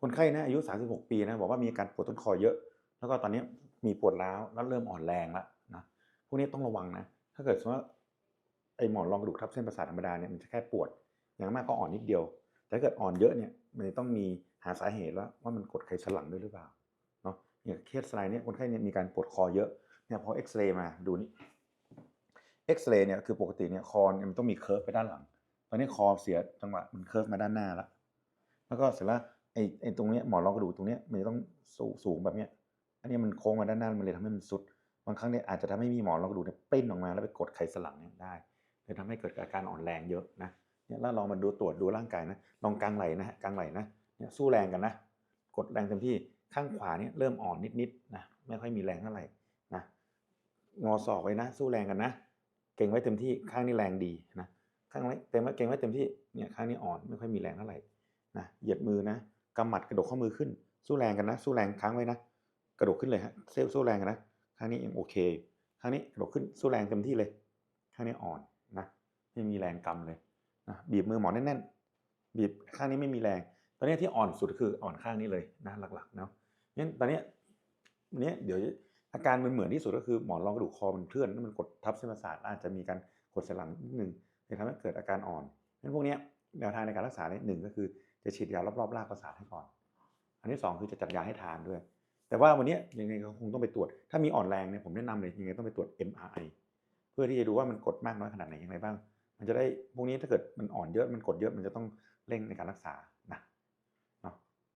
คนไข้นะอายุ 36 ปีนะบอกว่ามีอาการปวดต้นคอเยอะ แล้วก็ตอนนี้มีปวดร้าวแล้วเริ่มอ่อนแรงแล้วนะพวกนี้ต้องระวังนะ ถ้าเกิดสมมติว่าไอหมอนรองกระดูกทับเส้นประสาทธรรมดาเนี่ยมันจะแค่ปวด อย่างมากก็อ่อนนิดเดียว แต่ถ้าเกิดอ่อนเยอะเนี่ยมันจะต้องมีหาสาเหตุแล้วว่ามันกดไขสันหลังด้วยหรือเปล่าเนาะอย่างเคสสไลด์เนี่ยคนไข้เนี่ยมีการปวดคอเยอะเนี่ยพอเอ็กซเรย์มาดูนี่เอ็กซเรย์เนี่ยคือปกติเนี่ยคอมันต้องมีเคิร์ฟไปด้านหลัง ตอนนี้คอเสียจังหวะมันเคิร์ฟมาด้านหน้าแล้วแล้วก็เสร็จแล้ว อ้ไอ้ตรงเนี้ยหมอนรองกระดูกตรงเนี้ยมันจะต้องสูงสูงแบบเนี้ย อันนี้มันโค้งมาด้านหน้ามันเลยทำให้มันสุด บางครั้งเนี่ยอาจจะทำให้มีหมอนรองกระดูกเนี่ยปริ้นออกมาแล้วไปกดไขสันหลังเนี่ยได้เลยทำให้เกิดอาการอ่อนแรงเยอะนะเนี่ยแล้วลองมาดูตรวจดูร่างกายนะลองกางไหล่นะฮะกางไหล่นะเนี่ยสู้แรงกันนะ กดแรงเต็มที่ข้างขวาเนี่ยเริ่มอ่อนนิดๆนะไม่ค่อยมีแรงเท่าไหร่นะงอศอกไว้นะ สู้แรงกันนะ เก่งไว้เต็มที่ข้างนี้แรงดีนะข้างไว้เต็มไว้เก่งไว้เต็มที่เนี่ยข้างนี้อ่อนไม่ค่อยมีแรงเท่าไหร่นะเหยียดมือนะ กำหมัดกระดกข้อมือขึ้น สู้แรงกันนะ สู้แรงค้างไว้นะ กระดกขึ้นเลยฮะเซลสู้แรงกันนะข้างนี้ยังโอเคข้างนี้กระดกขึ้นสู้แรงเต็มที่เลยข้างนี้อ่อนนะไม่มีแรงกำเลยนะบีบมือหมอแน่นๆบีบข้างนี้ไม่มีแรง ตอนนี้ที่อ่อนสุดคืออ่อนข้างนี้เลยนะหลักๆเนาะงั้นตอนนี้เนี้ยเดี๋ยวอาการมันเหมือนที่สุดก็คือหมอนรองกระดูกคอมันเคลื่อนมันกดทับเส้นประสาทอาจจะมีการกดสันหลังนิดนึงเลยทำให้เกิดอาการอ่อนงั้นพวกเนี้ยแนวทางในการรักษาเนี่ยหนึ่งก็คือ จะฉีดยารอบๆรากประสาทให้ก่อน อันที่สองคือจะจัดยาให้ทานด้วย แต่ว่าวันนี้ยังไงก็คงต้องไปตรวจ ถ้ามีอ่อนแรงเนี่ยผมแนะนำเลยยังไงต้องไปตรวจ MRI เพื่อที่จะดูว่ามันกดมากน้อยขนาดไหนอย่างไรบ้าง มันจะได้พวกนี้ถ้าเกิดมันอ่อนเยอะมันกดเยอะมันจะต้องเร่งในการรักษานะ